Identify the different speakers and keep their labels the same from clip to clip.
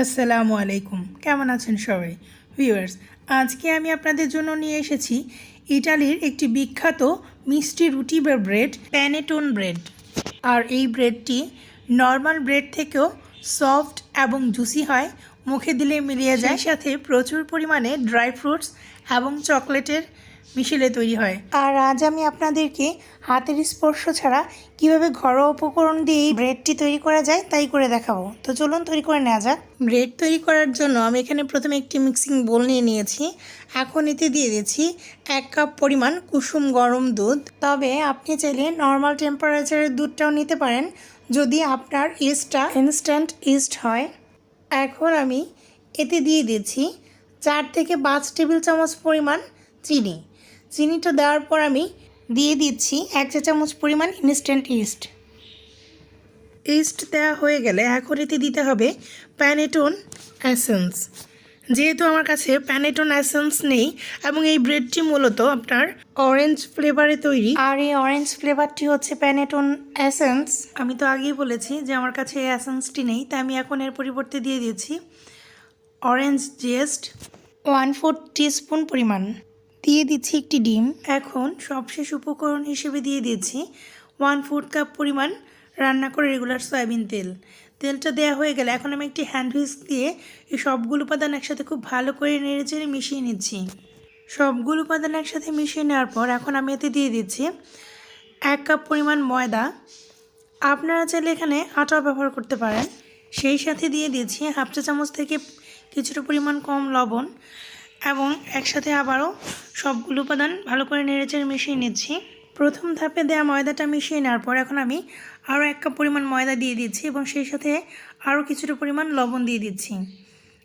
Speaker 1: আসসালামু আলাইকুম। কেমন আছেন সবাই? ভিউয়ার্স আজকে আমি আপনাদের জন্য নিয়ে এসেছি ইটালির একটি বিখ্যাত মিষ্টি রুটি বা ব্রেড প্যানেটোন ব্রেড আর এই ব্রেডটি নর্মাল ব্রেড থেকেও সফট এবং জুসি হয়, মুখে দিলে মিলিয়ে যায়। সাথে প্রচুর পরিমাণে ড্রাই ফ্রুটস এবং চকলেটের মিশেলে তৈরি হয়। আর আজ আমি আপনাদেরকে হাতের স্পর্শ ছাড়া কীভাবে ঘরোয়া উপকরণ দিয়ে এই ব্রেডটি তৈরি করা যায় তাই করে দেখাবো। তো চলুন তৈরি করে নেওয়া যাক। ব্রেড তৈরি করার জন্য আমি এখানে প্রথমে একটি মিক্সিং বোল নিয়ে নিয়েছি। এখন এতে দিয়ে দিয়েছি এক কাপ পরিমাণ কুসুম গরম দুধ। তবে আপনি চাইলে নর্মাল টেম্পারেচারের দুধটাও নিতে পারেন যদি আপনার ইস্টটা ইনস্ট্যান্ট ইস্ট হয়। এখন আমি এতে দিয়ে দিচ্ছি চার থেকে পাঁচ টেবিল চামচ পরিমাণ চিনি। চিনিটা দেওয়ার পর আমি দিয়ে দিচ্ছি এক চা চামচ পরিমাণ ইনস্ট্যান্ট ইস্ট ইস্ট দেওয়া হয়ে গেলে এখন এতে দিতে হবে প্যানেটন অ্যাসেন্স যেহেতু আমার কাছে প্যানেটন অ্যাসেন্স নেই এবং এই ব্রেডটি মূলত আপনার অরেঞ্জ ফ্লেভারে তৈরি। আর এই অরেঞ্জ ফ্লেভারটি হচ্ছে প্যানেটন অ্যাসেন্স আমি তো আগেই বলেছি যে আমার কাছে এই অ্যাসেন্সটি নেই তাই আমি এখন এর পরিবর্তে দিয়ে দিয়েছি orange zest one four teaspoon পরিমাণ। দিয়ে দিচ্ছি একটি ডিম। এখন সবশেষ উপকরণ হিসেবে দিয়ে দিয়েছি ওয়ান ফোর্থ কাপ পরিমাণ রান্না করে রেগুলার সয়াবিন তেল। তেলটা দেওয়া হয়ে গেলে এখন আমি একটি হ্যান্ড হুইস্ক দিয়ে এই সবগুলো উপাদান একসাথে খুব ভালো করে নেড়ে চেড়ে মিশিয়ে নিচ্ছি। সবগুলো উপাদান একসাথে মিশিয়ে নেওয়ার পর এখন আমি এতে দিয়ে দিচ্ছি এক কাপ পরিমাণ ময়দা। আপনারা চাইলে এখানে আটাও ব্যবহার করতে পারেন। সেই সাথে দিয়ে দিয়েছি হাফ চা চামচ থেকে কিছুটা পরিমাণ কম লবণ। এবং একসাথে আবারও সবগুলো উপাদান ভালো করে নেড়েচেড়ে মিশিয়ে নিচ্ছি। প্রথম ধাপে দেওয়া ময়দাটা মিশিয়ে নেওয়ার পর এখন আমি আরও এক কাপ পরিমাণ ময়দা দিয়ে দিচ্ছি এবং সেই সাথে আরও কিছুটা পরিমাণ লবণ দিয়ে দিচ্ছি।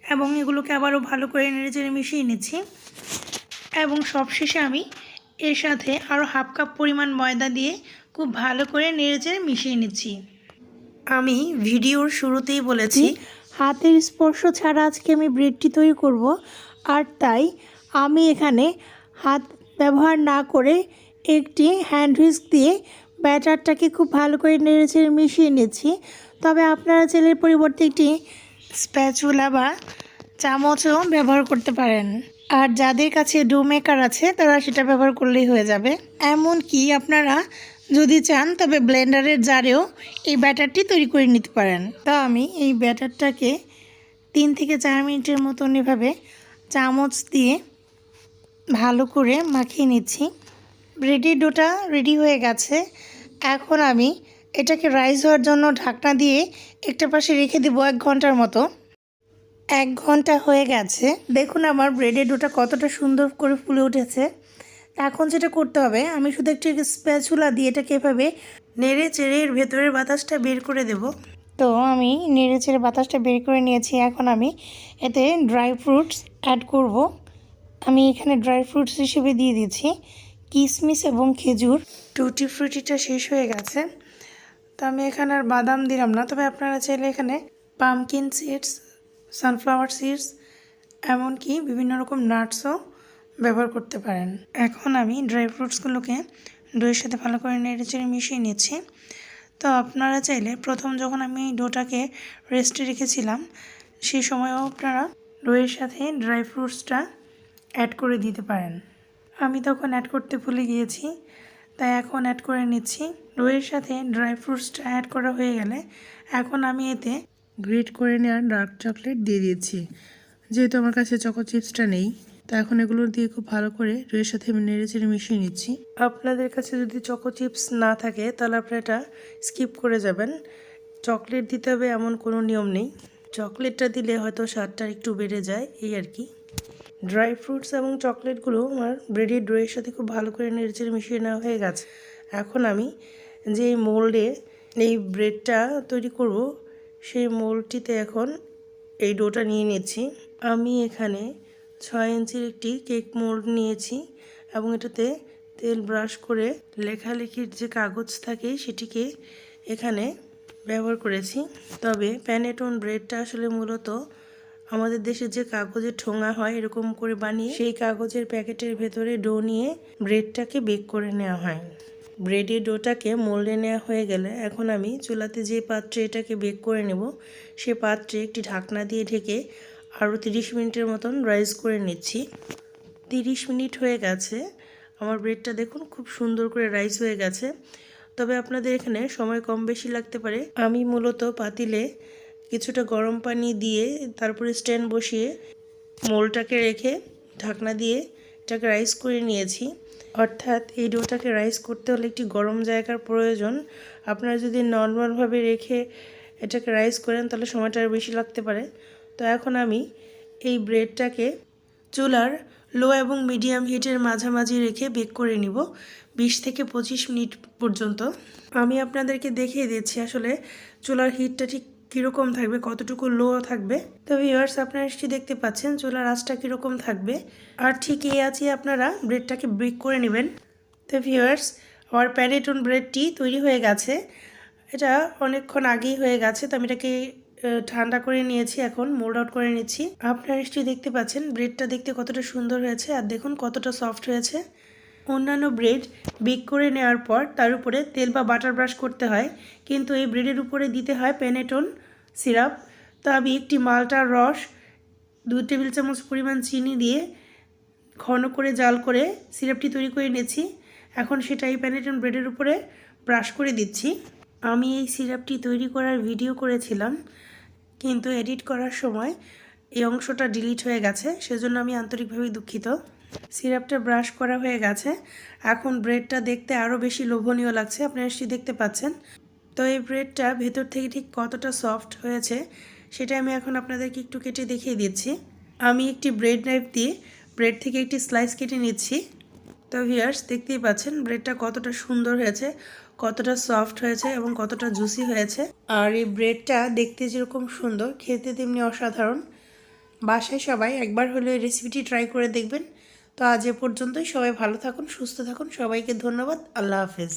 Speaker 1: এবং এগুলোকে আবারও ভালো করে নেড়েচেড়ে মিশিয়ে নিচ্ছি। এবং সবশেষে আমি এর সাথে আরও হাফ কাপ পরিমাণ ময়দা দিয়ে খুব ভালো করে নেড়েচেড়ে মিশিয়ে নিচ্ছি। আমি ভিডিওর শুরুতেই বলেছি, হাতের স্পর্শ ছাড়া আজকে আমি ব্রেডটি তৈরি করব। আর তাই আমি এখানে হাত ব্যবহার না করে একটি হ্যান্ড হুইস্ক দিয়ে ব্যাটারটাকে খুব ভালো করে নেড়েচেড়ে মিশিয়ে নিচ্ছি। তবে আপনারা চাইলে পরিবর্তে একটি স্প্যাচুলা বা চামচও ব্যবহার করতে পারেন। আর যাদের কাছে ডো মেকার আছে, তারা সেটা ব্যবহার করলেই হয়ে যাবে। এমন কি আপনারা যদি চান, তবে ব্লেন্ডারের জারেও এই ব্যাটারটি তৈরি করে নিতে পারেন। তা আমি এই ব্যাটারটাকে তিন থেকে চার মিনিটের মতন এভাবে চামচ দিয়ে ভালো করে মাখিয়ে নিচ্ছি। ব্রেডের ডোটা রেডি হয়ে গেছে। এখন আমি এটাকে রাইস হওয়ার জন্য ঢাকনা দিয়ে একটা পাশে রেখে দেবো এক ঘণ্টার মতো। এক ঘণ্টা হয়ে গেছে। দেখুন আমার ব্রেডের ডোটা কতটা সুন্দর করে ফুলে উঠেছে। এখন যেটা করতে হবে, আমি শুধু একটু স্প্যাচুলা দিয়ে এটাকে এভাবে নেড়ে চেড়ে এর ভেতরের বাতাসটা বের করে দেব। তো আমি নেড়ে চেড়ে বাতাসটা বের করে নিয়েছি। এখন আমি এতে ড্রাই ফ্রুটস অ্যাড করব। আমি এখানে ড্রাই ফ্রুটস হিসেবে দিয়ে দিচ্ছি। কিশমিশ এবং খেজুর। টুটি ফ্রুটিটা শেষ হয়ে গেছে। তো আমি এখানে আর বাদাম দিলাম না। তবে আপনারা চাইলে এখানে পামকিন সিডস সানফ্লাওয়ার সিডস এমনকি বিভিন্ন রকম নাটসও ব্যবহার করতে পারেন। এখন আমি ড্রাই ফ্রুটসগুলোকে দইয়ের সাথে ভালো করে নেড়ে চেড়ে মিশিয়ে নিচ্ছি। তো আপনারা চাইলে প্রথম যখন আমি ডোটাকে রেস্টে রেখেছিলাম, সেই সময়ও আপনারা ডোয়ের সাথে ড্রাই ফ্রুটসটা অ্যাড করে দিতে পারেন। আমি তখন অ্যাড করতে ভুলে গিয়েছি, তাই এখন অ্যাড করে নিচ্ছি। ডোয়ের সাথে ড্রাই ফ্রুটসটা অ্যাড করা হয়ে গেলে এখন আমি এতে গ্রেট করে নেওয়া ডার্ক চকলেট দিয়ে দিয়েছি। যেহেতু আমার কাছে চকো চিপসটা নেই তো এখন এগুলো দিয়ে খুব ভালো করে দইয়ের সাথে আমি নেড়ে চেড়ে মিশিয়ে নিচ্ছি। আপনাদের কাছে যদি চকো চিপস না থাকে, তাহলে আপনারা এটা স্কিপ করে যাবেন। চকলেট দিতে হবে এমন কোনো নিয়ম নেই। চকলেটটা দিলে হয়তো স্বাদটা একটু বেড়ে যায়, এই আর কি। ড্রাই ফ্রুটস এবং চকলেটগুলো আমার ব্রেডের ড্রয়ের সাথে খুব ভালো করে নেড়েচেড়ে মিশিয়ে নেওয়া হয়ে গেছে। এখন আমি যে মোল্ডে এই ব্রেডটা তৈরি করব, সেই মোল্ডটিতে এখন এই ডোটা নিয়ে নিচ্ছি। আমি এখানে ছয় ইঞ্চির একটি কেক মোল্ড নিয়েছি এবং এটাতে তেল ব্রাশ করে লেখালেখির যে কাগজ থাকে সেটিকে এখানে ব্যবহার করেছি। তবে প্যানেটন ব্রেডটা আসলে মূলত আমাদের দেশে যে কাগজের ঠোঙা হয় এরকম করে বানিয়ে সেই কাগজের প্যাকেটের ভেতরে ডো নিয়ে ব্রেডটাকে বেক করে নেওয়া হয়। ব্রেডের ডোটাকে মোল্ডে নেওয়া হয়ে গেলে এখন আমি চুলাতে যে পাত্রে এটাকে বেক করে নেব, সে পাত্রে একটি ঢাকনা দিয়ে ঢেকে আরও তিরিশ মিনিটের মতন রাইস করে নিচ্ছি। তিরিশ মিনিট হয়ে গেছে। আমার ব্রেডটা দেখুন, খুব সুন্দর করে রাইস হয়ে গেছে। তবে আপনাদের এখানে সময় কম বেশি লাগতে পারে। আমি মূলত পাতিলে কিছুটা গরম পানি দিয়ে তারপরে স্ট্যান্ড বসিয়ে মোলটাকে রেখে ঢাকনা দিয়ে এটাকে রাইস করে নিয়েছি। অর্থাৎ এই ডোটাকে রাইস করতে হলে একটি গরম জায়গার প্রয়োজন। আপনারা যদি নর্মালভাবে রেখে এটাকে রাইস করেন, তাহলে সময়টা বেশি লাগতে পারে। তো এখন আমি এই ব্রেডটাকে চুলার লো এবং মিডিয়াম হিটের মাঝামাঝি রেখে বেক করে নিব, বিশ থেকে পঁচিশ মিনিট পর্যন্ত। আমি আপনাদেরকে দেখিয়ে দিচ্ছি আসলে চুলার হিটটা ঠিক কীরকম থাকবে, কতটুকু লো থাকবে। তো ভিউয়ার্স আপনারা নিশ্চয়ই দেখতে পাচ্ছেন চুলার আঁচটা কীরকম থাকবে। আর ঠিক এই আছে আপনারা ব্রেডটাকে বেক করে নেবেন। তো ভিউয়ার্স আমার প্যানেটন ব্রেডটি তৈরি হয়ে গেছে। এটা অনেকক্ষণ আগেই হয়ে গেছে, তো আমি এটাকে ঠান্ডা করে নিয়েছি এখন মোল্ড আউট করে নিচ্ছি। আপনারা নিশ্চয়ই দেখতে পাচ্ছেন ব্রেডটা দেখতে কতটা সুন্দর হয়েছে আর দেখুন কতটা সফট হয়েছে। অন্যান্য ব্রেড বেক করে নেওয়ার পর তার উপরে তেল বা বাটার ব্রাশ করতে হয়, কিন্তু এই ব্রেডের উপরে দিতে হয় প্যানেটন সিরাপ তো আমি একটি মালটার রস দু টেবিল চামচ পরিমাণ চিনি দিয়ে ঘন করে জাল করে সিরাপটি তৈরি করে নিয়েছি। এখন সেটা এই প্যানেটন ব্রেডের উপরে ব্রাশ করে দিচ্ছি। আমি এই সিরাপটি তৈরি করার ভিডিও করেছিলাম। কিন্তু এডিট করার সময় এই অংশটা ডিলিট হয়ে গেছে, সেজন্য আমি আন্তরিকভাবে দুঃখিত। সিরাপটা ব্রাশ করা হয়ে গেছে। এখন ব্রেডটা দেখতে আরও বেশি লোভনীয় লাগছে, আপনারা নিশ্চয়ই দেখতে পাচ্ছেন। তো এই ব্রেডটা ভেতর থেকে ঠিক কতটা সফট হয়েছে, সেটা আমি এখন আপনাদেরকে একটু কেটে দেখিয়ে দিচ্ছি। আমি একটি ব্রেড নাইফ দিয়ে ব্রেড থেকে একটি স্লাইস কেটে নিচ্ছি। তো ভিয়ার্স দেখতেই পাচ্ছেন ব্রেডটা কতটা সুন্দর হয়েছে। কতটা সফট হয়েছে এবং কতটা জুসি হয়েছে। আর এই ব্রেডটা দেখতে যেরকম সুন্দর, খেতে তেমনি অসাধারণ। বাসায় সবাই একবার হলে এই রেসিপিটি ট্রাই করে দেখবেন। তো আজ এ পর্যন্তই, সবাই ভালো থাকুন, সুস্থ থাকুন, সবাইকে ধন্যবাদ, আল্লাহ হাফেজ।